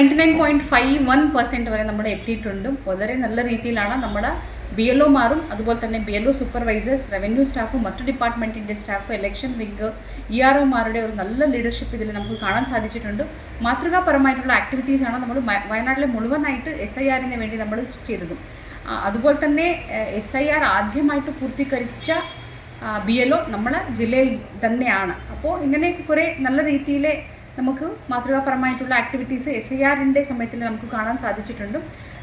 Ninety nine point five one percent വരെ നമ്മൾ എത്തിയിട്ടുണ്ട്. വളരെ നല്ല രീതിയിലാണ് നമ്മുടെ ബി എൽ ഒമാറും അതുപോലെ തന്നെ B L O supervisors revenue സ്റ്റാഫും മറ്റു ഡിപ്പാർട്ട്മെന്റിന്റെ staff election wing E R ഒമാരുടെ ഒരു നല്ല ലീഡർഷിപ്പ് ഇതിൽ നമുക്ക് കാണാൻ സാധിച്ചിട്ടുണ്ട്. മാതൃകാപരമായിട്ടുള്ള ആക്ടിവിറ്റീസാണ് നമ്മൾ വയനാട്ടിലെ മുഴുവനായിട്ട് എസ് ഐ ആറിന് വേണ്ടി നമ്മൾ ചെയ്തത്. അതുപോലെ തന്നെ എസ് ഐ ആർ ആദ്യമായിട്ട് പൂർത്തീകരിച്ച ബി എൽ ഒ നമ്മളെ ജില്ലയിൽ തന്നെയാണ്. അപ്പോൾ ഇങ്ങനെ കുറേ നല്ല രീതിയിൽ നമുക്ക് മാതൃകാപരമായിട്ടുള്ള ആക്ടിവിറ്റീസ് എസ് ഐ ആറിന്റെ സമയത്തിൽ നമുക്ക് കാണാൻ സാധിച്ചിട്ടുണ്ട്.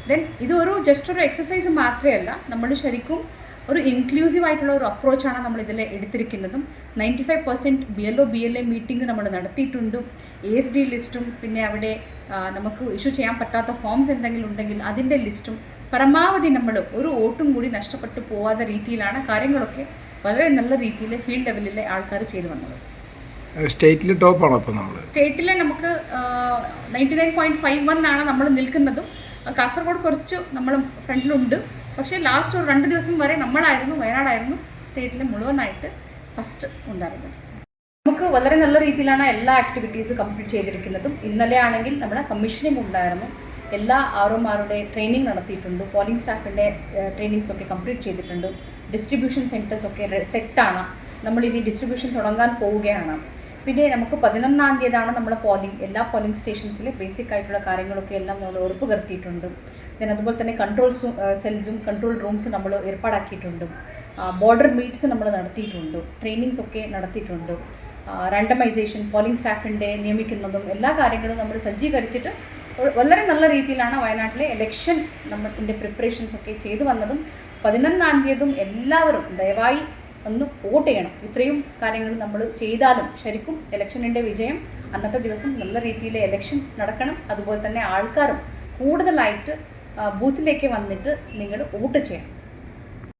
ദെൻ ഇതൊരു ജസ്റ്റ് ഒരു എക്സസൈസ് മാത്രമല്ല നമ്മൾ ശരിക്കും ഒരു ഇൻക്ലൂസീവ് ആയിട്ടുള്ള ഒരു അപ്രോച്ചാണ് നമ്മൾ ഇതിൽ എടുത്തിരിക്കുന്നതും. Ninety five percent B L O B L A meeting നമ്മൾ നടത്തിയിട്ടുണ്ട്. എ എസ് ഡി ലിസ്റ്റും പിന്നെ അവിടെ നമുക്ക് ഇഷ്യൂ ചെയ്യാൻ പറ്റാത്ത ഫോംസ് എന്തെങ്കിലും ഉണ്ടെങ്കിൽ അതിന്റെ ലിസ്റ്റും പരമാവധി നമ്മൾ ഒരു വോട്ടും കൂടി നഷ്ടപ്പെട്ടു പോവാത്ത രീതിയിലാണ് കാര്യങ്ങളൊക്കെ വളരെ നല്ല രീതിയിൽ ഫീൽഡ് ലെവലിലെ ആൾക്കാർ ചെയ്തു വന്നത്. സ്റ്റേറ്റിൽ ടോപ്പാണോ ഇപ്പോൾ നമ്മൾ സ്റ്റേറ്റിൽ നമുക്ക് ninety nine point five one ആണ് നമ്മൾ നിൽക്കുന്നതും. കാസർഗോഡ് കുറച്ച് നമ്മൾ ഫ്രണ്ടിലുണ്ട്. പക്ഷേ ലാസ്റ്റ് ഒരു രണ്ട് ദിവസം വരെ നമ്മളായിരുന്നു വയനാടായിരുന്നു സ്റ്റേറ്റിൽ മുഴുവനായിട്ട് ഫസ്റ്റ് ഉണ്ടായിരുന്നത്. നമുക്ക് വളരെ നല്ല രീതിയിലാണ് എല്ലാ ആക്ടിവിറ്റീസും കംപ്ലീറ്റ് ചെയ്തിരിക്കുന്നതും. ഇന്നലെ ആണെങ്കിൽ നമ്മളെ കമ്മീഷനിങ് ഉണ്ടായിരുന്നു. എല്ലാ ആറുമാരുടെ ട്രെയിനിങ് നടത്തിയിട്ടുണ്ട്. പോളിംഗ് സ്റ്റാഫിന്റെ ട്രെയിനിങ്സ് ഒക്കെ കംപ്ലീറ്റ് ചെയ്തിട്ടുണ്ട്. ഡിസ്ട്രിബ്യൂഷൻ സെന്റേഴ്സ് ഒക്കെ സെറ്റാണ് നമ്മളിനി ഡിസ്ട്രിബ്യൂഷൻ തുടങ്ങാൻ പോവുകയാണ്. പിന്നെ നമുക്ക് പതിനൊന്നാം തീയതിയാണ് നമ്മുടെ പോളിംഗ് എല്ലാ പോളിംഗ് സ്റ്റേഷൻസിൽ ബേസിക് ആയിട്ടുള്ള കാര്യങ്ങളൊക്കെ എല്ലാം നമ്മൾ ഉറപ്പ് വരുത്തിയിട്ടുണ്ട് ദെൻ അതുപോലെ തന്നെ കൺട്രോൾ സെൽസും കൺട്രോൾ റൂംസും നമ്മൾ ഏർപ്പാടാക്കിയിട്ടുണ്ട്. ബോർഡർ മീറ്റ്സ് നമ്മൾ നടത്തിയിട്ടുണ്ട്. ട്രെയിനിങ്സ് ഒക്കെ നടത്തിയിട്ടുണ്ട്. റാൻഡമൈസേഷൻ പോളിംഗ് സ്റ്റാഫിന്റെ നിയമിക്കുന്നതും എല്ലാ കാര്യങ്ങളും നമ്മൾ സജ്ജീകരിച്ചിട്ട് വളരെ നല്ല രീതിയിലാണ് വയനാട്ടിലെ ഇലക്ഷൻ നമ്മളിന്റെ പ്രിപ്പറേഷൻസ് ഒക്കെ ചെയ്തു വന്നതും പതിനൊന്നാം തീയതിയും എല്ലാവരും ദയവായി ഒന്ന് വോട്ട് ചെയ്യണം. ഇത്രയും കാര്യങ്ങൾ നമ്മൾ ചെയ്താലും ശരിക്കും ഇലക്ഷനിന്റെ വിജയം അന്നത്തെ ദിവസം നല്ല രീതിയിൽ ഇലക്ഷൻ നടക്കണം. അതുപോലെ തന്നെ ആൾക്കാരും കൂടുതലായിട്ട് ബൂത്തിലേക്ക് വന്നിട്ട് നിങ്ങൾ വോട്ട് ചെയ്യണം.